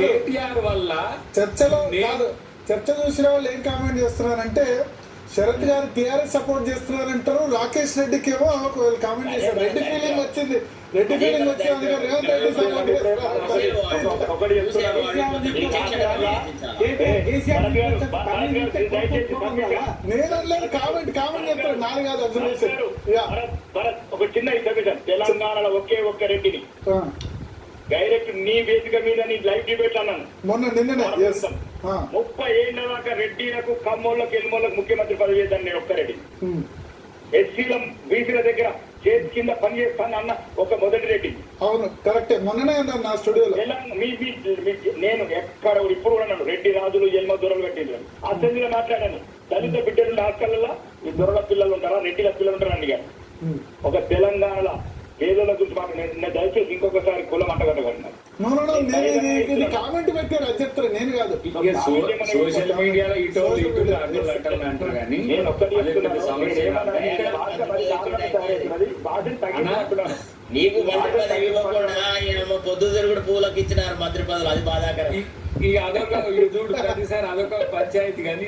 కేటీఆర్ వల్ల చర్చలో కాదు. చర్చ చూసిన వాళ్ళు ఏం కామెంట్ చేస్తున్నారంటే శరత్ గారు టీఆర్ఎస్ సపోర్ట్ చేస్తున్నారంటారు రాకేష్ రెడ్డికి ఏమో ఒకవేళ కామెంట్ చేశారు. రెడ్డి ఫీలింగ్ వచ్చింది. రెడ్డి ఫీలింగ్ వచ్చి అందుకే రేవంత్ రెడ్డి సపోర్ట్. నేను అనలేదు. కామెంట్ కామెంట్ చెప్తారు. నాది కాదు అబ్జర్వేషన్ ఒక చిన్న తెలంగాణలో ఒకే ఒక్క రెడ్డిని. డైరెక్ట్ నీ వేదిక మీద నీ లైవ్ డిబేట్ అన్నాను. మొన్న నిన్ననే ఎస్ ముప్పై ఏళ్ళ దాకా రెడ్డిలకు కమ్మోళ్ళకి ఎల్మోళ్ళకి ముఖ్యమంత్రి పదవి చేద్దాను నేను ఒక్క రెడ్డి ఎస్సీల బీసీల దగ్గర చేతి కింద పని చేస్తాను అన్న ఒక మొదటి రెడ్డి. అవును కరెక్టే. మొన్ననే నా స్టూడియోలో. మీ నేను ఎక్కడ ఇప్పుడు కూడా నన్ను రెడ్డి రాజులు ఎల్మ దొరలు పెట్టిండ్రు అసెంబ్లీలో మాట్లాడాను. దళిత బిడ్డలు హాస్టల్లో ఈ దొరల పిల్లలు ఉంటారా రెడ్డిల పిల్లలు ఉంటారా ఉమ్. ఒక తెలంగాణలో పేదల గురించి నేను దయచేసి ఇంకొకసారి కులం అంటగట్టగలిగినాను నో నో నో నేను ఇది ఇది కామెంట్ పెట్టారు అది చెప్తారు నేను కాదు. ఇక సోషల్ మీడియాలో ఇటు అంటారు కానీ నేను ఒక్కటి. నీకు మంత్రి పదవి ఇవ్వకుండా ఈయన పొద్దు తిరుగుడు పూలకు ఇచ్చినారు మంత్రి పదవులు. అది బాధాకరం. ఈ అదొక ఇది చూడు ప్రతిసారి అదొక పంచాయతీ కానీ